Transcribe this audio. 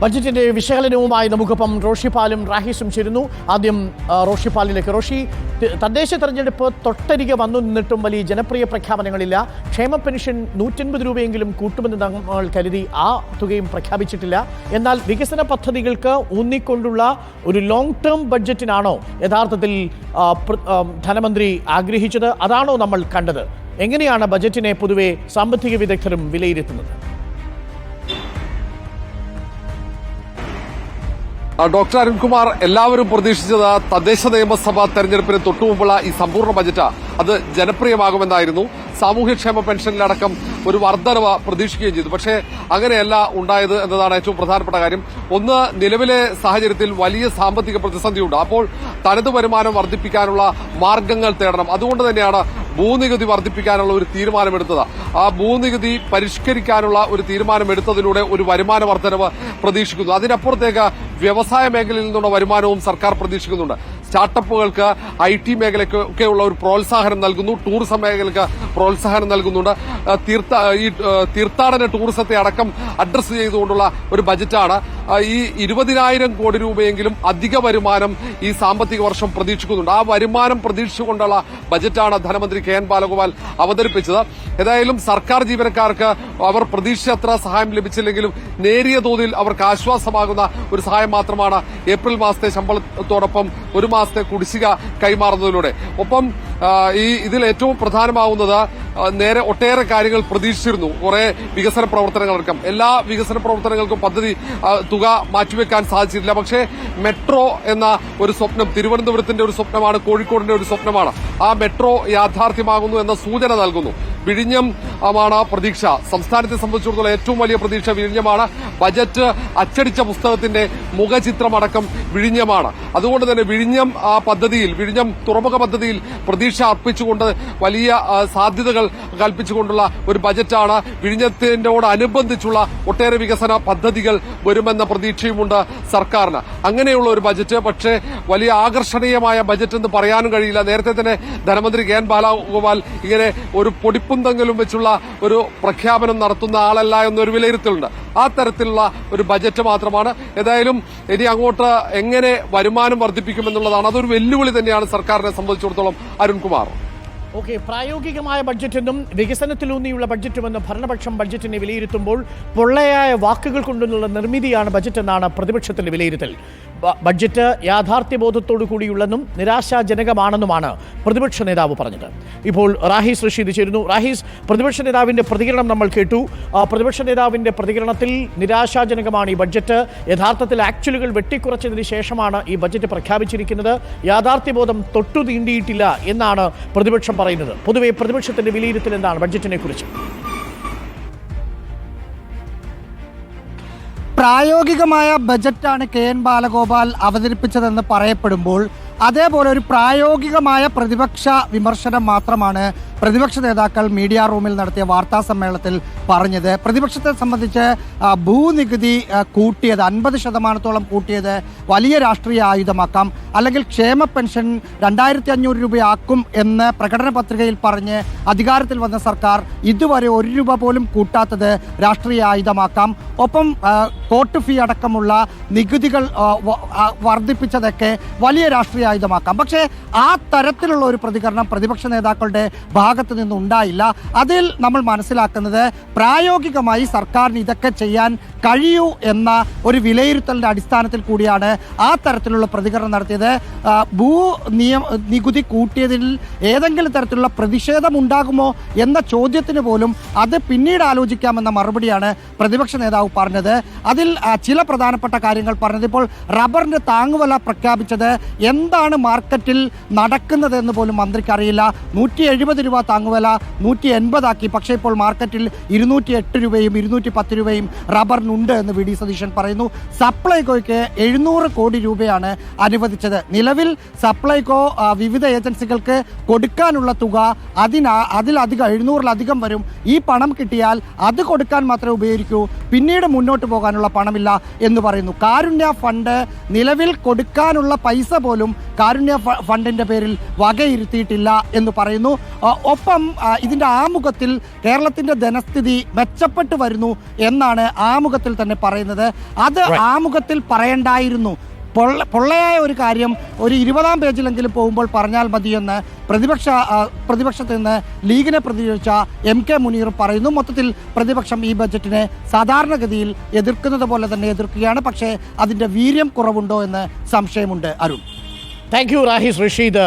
ബഡ്ജറ്റിന്റെ വിശകലനവുമായി നമുക്കിപ്പം റോഷിപ്പാലും റാഹിസും ചേരുന്നു. ആദ്യം റോഷിപ്പാലിലേക്ക് റോഷി തദ്ദേശ തെരഞ്ഞെടുപ്പ് തൊട്ടരികെ വന്നു നിന്നിട്ടും വലിയ ജനപ്രിയ പ്രഖ്യാപനങ്ങളില്ല. ക്ഷേമ പെൻഷൻ നൂറ്റൻപത് രൂപയെങ്കിലും കൂട്ടുമെന്ന് നമ്മൾ കരുതി ആ തുകയും പ്രഖ്യാപിച്ചിട്ടില്ല. എന്നാൽ വികസന പദ്ധതികൾക്ക് ഊന്നിക്കൊണ്ടുള്ള ഒരു ലോങ് ടേം ബഡ്ജറ്റിനാണോ യഥാർത്ഥത്തിൽ ധനമന്ത്രി ആഗ്രഹിച്ചത്? അതാണോ നമ്മൾ കണ്ടത്? എങ്ങനെയാണ് ബജറ്റിനെ പൊതുവെ സാമ്പത്തിക വിദഗ്ധരും വിലയിരുത്തുന്നത്? ഡോക്ടർ അരുൺകുമാർ എല്ലാവരും പ്രതീക്ഷിച്ചത് തദ്ദേശ നിയമസഭാ തെരഞ്ഞെടുപ്പിന് തൊട്ടുമുമ്പുള്ള ഈ സമ്പൂർണ ബജറ്റ് അത് ജനപ്രിയമാകുമെന്നായിരുന്നു. സാമൂഹ്യക്ഷേമ പെൻഷനിലടക്കം ഒരു വർധനവ് പ്രതീക്ഷിക്കുകയും ചെയ്തു. പക്ഷേ അങ്ങനെയല്ല ഉണ്ടായത് എന്നതാണ് ഏറ്റവും പ്രധാനപ്പെട്ട കാര്യം. ഒന്ന് നിലവിലെ സാഹചര്യത്തിൽ വലിയ സാമ്പത്തിക പ്രതിസന്ധിയുണ്ട്. അപ്പോൾ തനത് വരുമാനം വർദ്ധിപ്പിക്കാനുള്ള മാർഗങ്ങൾ തേടണം. അതുകൊണ്ട് തന്നെയാണ് ഭൂനികുതി വർദ്ധിപ്പിക്കാനുള്ള ഒരു തീരുമാനമെടുത്തത്. ആ ഭൂനികുതി പരിഷ്കരിക്കാനുള്ള ഒരു തീരുമാനമെടുത്തതിലൂടെ ഒരു വരുമാന വർധനവ് പ്രതീക്ഷിക്കുന്നു. അതിനപ്പുറത്തേക്ക് വ്യവസായ മേഖലയിൽ നിന്നുള്ള വരുമാനവും സർക്കാർ പ്രതീക്ഷിക്കുന്നുണ്ട്. സ്റ്റാർട്ടപ്പുകൾക്ക് ഐ ടി മേഖലയ്ക്ക് ഒക്കെയുള്ള ഒരു പ്രോത്സാഹനം നൽകുന്നു. ടൂറിസം മേഖലയ്ക്ക് പ്രോത്സാഹനം നൽകുന്നുണ്ട്. തീർത്ഥ ഈ തീർത്ഥാടന ടൂറിസത്തെ അടക്കം അഡ്രസ്സ് ചെയ്തുകൊണ്ടുള്ള ഒരു ബജറ്റാണ്. ഈ ഇരുപതിനായിരം കോടി രൂപയെങ്കിലും അധിക വരുമാനം ഈ സാമ്പത്തിക വർഷം പ്രതീക്ഷിക്കുന്നുണ്ട്. ആ വരുമാനം പ്രതീക്ഷിച്ചുകൊണ്ടുള്ള ബജറ്റാണ് ധനമന്ത്രി കെ എൻ ബാലഗോപാൽ അവതരിപ്പിച്ചത്. ഏതായാലും സർക്കാർ ജീവനക്കാർക്ക് അവർ പ്രതീക്ഷിച്ചത്ര സഹായം ലഭിച്ചില്ലെങ്കിലും നേരിയ തോതിൽ അവർക്ക് ആശ്വാസമാകുന്ന ഒരു സഹായം മാത്രമാണ് ഏപ്രിൽ മാസത്തെ ശമ്പളത്തോടൊപ്പം ഒരു മാസത്തെ കുടിശ്ശിക കൈമാറുന്നതിലൂടെ. ഒപ്പം ഈ ഇതിൽ ഏറ്റവും പ്രധാനമാവുന്നത് നേരെ ഒട്ടേറെ കാര്യങ്ങൾ പ്രതീക്ഷിച്ചിരുന്നു. കുറെ വികസന പ്രവർത്തനങ്ങളടക്കം. എല്ലാ വികസന പ്രവർത്തനങ്ങൾക്കും പദ്ധതി തുക മാറ്റിവെക്കാൻ സാധിച്ചിട്ടില്ല. പക്ഷേ മെട്രോ എന്ന ഒരു സ്വപ്നം തിരുവനന്തപുരത്തിന്റെ ഒരു സ്വപ്നമാണ് കോഴിക്കോടിന്റെ ഒരു സ്വപ്നമാണ്. ആ മെട്രോ യാഥാർത്ഥ്യമാകുന്നു എന്ന സൂചന നൽകുന്നു. വിഴിഞ്ഞം ആണ് പ്രതീക്ഷ. സംസ്ഥാനത്തെ സംബന്ധിച്ചിടത്തോളം ഏറ്റവും വലിയ പ്രതീക്ഷ വിഴിഞ്ഞമാണ്. ബജറ്റ് അച്ചടിച്ച പുസ്തകത്തിന്റെ മുഖചിത്രമടക്കം വിഴിഞ്ഞമാണ്. അതുകൊണ്ട് തന്നെ വിഴിഞ്ഞം ആ പദ്ധതിയിൽ വിഴിഞ്ഞം തുറമുഖ പദ്ധതിയിൽ പ്രതീക്ഷ അർപ്പിച്ചുകൊണ്ട് വലിയ സാധ്യതകൾ കൽപ്പിച്ചുകൊണ്ടുള്ള ഒരു ബജറ്റാണ് വിഴിഞ്ഞത്തിനോടനുബന്ധിച്ചുള്ള ഒട്ടേറെ വികസന പദ്ധതികൾ വരുമെന്ന പ്രതീക്ഷയുമുണ്ട് സർക്കാരിന്. അങ്ങനെയുള്ള ഒരു ബജറ്റ് പക്ഷേ വലിയ ആകർഷണീയമായ ബജറ്റ് എന്ന് പറയാനും കഴിയില്ല. നേരത്തെ തന്നെ ധനമന്ത്രി കെ എൻ ബാലഗോപാൽ ഇങ്ങനെ ഒരു പൊടിപ്പുന്തെങ്കിലും വെച്ചുള്ള ഒരു പ്രഖ്യാപനം നടത്തുന്ന ആളല്ല എന്നൊരു വിലയിരുത്തലുണ്ട്. ആ തരത്തിലുള്ള ഒരു ബജറ്റ് മാത്രമാണ്. ഏതായാലും ഇനി അങ്ങോട്ട് എങ്ങനെ വരുമാനം വർദ്ധിപ്പിക്കുമെന്നുള്ളതാണ്. അതൊരു വെല്ലുവിളി തന്നെയാണ് സർക്കാരിനെ സംബന്ധിച്ചിടത്തോളം അരുൺകുമാർ. ഓക്കെ പ്രായോഗികമായ ബഡ്ജറ്റെന്നും വികസനത്തിലൂന്നിയുള്ള ബഡ്ജറ്റുമെന്നും ഭരണപക്ഷം ബഡ്ജറ്റിനെ വിലയിരുത്തുമ്പോൾ പൊള്ളയായ വാക്കുകൾ കൊണ്ടുള്ള നിർമ്മിതിയാണ് ബഡ്ജറ്റ് എന്നാണ് പ്രതിപക്ഷത്തിന്റെ വിലയിരുത്തൽ. ബഡ്ജറ്റ് യാഥാർത്ഥ്യബോധത്തോടു കൂടിയുള്ളെന്നും നിരാശാജനകമാണെന്നുമാണ് പ്രതിപക്ഷ നേതാവ് പറഞ്ഞത്. ഇപ്പോൾ റാഹീസ് റഷീദ് ചേരുന്നു. റാഹീസ് പ്രതിപക്ഷ നേതാവിന്റെ പ്രതികരണം നമ്മൾ കേട്ടു. പ്രതിപക്ഷ നേതാവിന്റെ പ്രതികരണത്തിൽ നിരാശാജനകമാണ് ഈ ബഡ്ജറ്റ്. യഥാർത്ഥത്തിൽ ആക്ച്വലുകൾ വെട്ടിക്കുറച്ചതിന് ശേഷമാണ് ഈ ബഡ്ജറ്റ് പ്രഖ്യാപിച്ചിരിക്കുന്നത്. യാഥാർത്ഥ്യബോധം തൊട്ടു തീണ്ടിയിട്ടില്ല എന്നാണ് പ്രതിപക്ഷം പറയുന്നത്. പൊതുവെ പ്രതിപക്ഷത്തിന്റെ വിലയിരുത്തൽ എന്താണ്? ബഡ്ജറ്റിനെ കുറിച്ച് പ്രായോഗികമായ ബജറ്റാണ് കെ എൻ ബാലഗോപാൽ അവതരിപ്പിച്ചതെന്ന് പറയപ്പെടുമ്പോൾ അതേപോലെ ഒരു പ്രായോഗികമായ പ്രതിപക്ഷ വിമർശനം മാത്രമാണ് പ്രതിപക്ഷ നേതാക്കൾ മീഡിയ റൂമിൽ നടത്തിയ വാർത്താ സമ്മേളനത്തിൽ പറഞ്ഞത് പ്രതിപക്ഷത്തെ സംബന്ധിച്ച് ഭൂനികുതി കൂട്ടിയത് അൻപത് ശതമാനത്തോളം കൂട്ടിയത് വലിയ രാഷ്ട്രീയ ആയുധമാക്കാം അല്ലെങ്കിൽ ക്ഷേമ പെൻഷൻ രണ്ടായിരത്തി അഞ്ഞൂറ് രൂപയാക്കും എന്ന് പ്രകടന പത്രികയിൽ പറഞ്ഞ് അധികാരത്തിൽ വന്ന സർക്കാർ ഇതുവരെ ഒരു രൂപ പോലും കൂട്ടാത്തത് രാഷ്ട്രീയ ആയുധമാക്കാം. ഒപ്പം കോർട്ട് ഫീ അടക്കമുള്ള നികുതികൾ വർദ്ധിപ്പിച്ചതൊക്കെ വലിയ രാഷ്ട്രീയ ആയുധമാക്കാം. പക്ഷേ ആ തരത്തിലുള്ള ഒരു പ്രതികരണം പ്രതിപക്ഷ നേതാക്കളുടെ ഭാഗത്ത് നിന്നുണ്ടായില്ല. അതിൽ നമ്മൾ മനസ്സിലാക്കുന്നത് പ്രായോഗികമായി സർക്കാരിന് ഇതൊക്കെ ചെയ്യാൻ കഴിയൂ എന്ന ഒരു വിലയിരുത്തലിന്റെ അടിസ്ഥാനത്തിൽ കൂടിയാണ് ആ തരത്തിലുള്ള പ്രതികരണം നടത്തിയത്. ഭൂ നിയമ നികുതി കൂട്ടിയതിൽ ഏതെങ്കിലും തരത്തിലുള്ള പ്രതിഷേധം ഉണ്ടാകുമോ എന്ന ചോദ്യത്തിന് പോലും അത് പിന്നീട് ആലോചിക്കാമെന്ന മറുപടിയാണ് പ്രതിപക്ഷ നേതാവ് പറഞ്ഞത്. അതിൽ ചില പ്രധാനപ്പെട്ട കാര്യങ്ങൾ പറഞ്ഞത് ഇപ്പോൾ റബ്ബറിന്റെ താങ്ങുവില പ്രഖ്യാപിച്ചത് എന്താണ് മാർക്കറ്റിൽ നടക്കുന്നതെന്ന് പോലും മന്ത്രിക്ക് അറിയില്ല. നൂറ്റി എഴുപത് രൂപ താങ്ങുവില നൂറ്റി എൺപതാക്കി. പക്ഷേ ഇപ്പോൾ മാർക്കറ്റിൽ ഇരുന്നൂറ്റി എട്ട് രൂപയും ഇരുന്നൂറ്റി പത്ത് രൂപയും റബ്ബറിനുണ്ട് എന്ന് വി ഡി സതീശൻ പറയുന്നു. സപ്ലൈകോയ്ക്ക് എഴുന്നൂറ് കോടി രൂപയാണ് അനുവദിച്ചത്. നിലവിൽ സപ്ലൈകോ വിവിധ ഏജൻസികൾക്ക് കൊടുക്കാനുള്ള തുക അതിനാ അതിലധികം എഴുന്നൂറിലധികം വരും. ഈ പണം കിട്ടിയാൽ അത് കൊടുക്കാൻ മാത്രമേ ഉപയോഗിക്കൂ. പിന്നീട് മുന്നോട്ട് പോകാനുള്ള പണമില്ല എന്ന് പറയുന്നു. കാരുണ്യ ഫണ്ട് നിലവിൽ കൊടുക്കാനുള്ള പൈസ പോലും കാരുണ്യ ഫണ്ടിന്റെ പേരിൽ വകയിരുത്തിയിട്ടില്ല എന്ന് പറയുന്നു. ഒപ്പം ഇതിന്റെ ഇതിന്റെ ആമുഖത്തിൽ കേരളത്തിന്റെ ധനസ്ഥിതി മെച്ചപ്പെട്ടു വരുന്നു എന്നാണ് ആമുഖത്തിൽ തന്നെ പറയുന്നത്. അത് ആമുഖത്തിൽ പറയണ്ടായിരുന്നു. പൊള്ള പൊള്ളയായ ഒരു കാര്യം ഒരു ഇരുപതാം പേജിലെങ്കിലും പോകുമ്പോൾ പറഞ്ഞാൽ മതിയെന്ന് പ്രതിപക്ഷ പ്രതിപക്ഷത്തിൽ പ്രതിപക്ഷത്ത് നിന്ന് ലീഗിനെ പ്രതികരിച്ച എം കെ മുനീർ പറയുന്നു. മൊത്തത്തിൽ പ്രതിപക്ഷം ഈ ബജറ്റിനെ സാധാരണഗതിയിൽ എതിർക്കുന്നത് പോലെ തന്നെ എതിർക്കുകയാണ്. പക്ഷേ അതിന്റെ വീര്യം കുറവുണ്ടോ എന്ന് സംശയമുണ്ട് Arun. Thank you Rahis Rasheed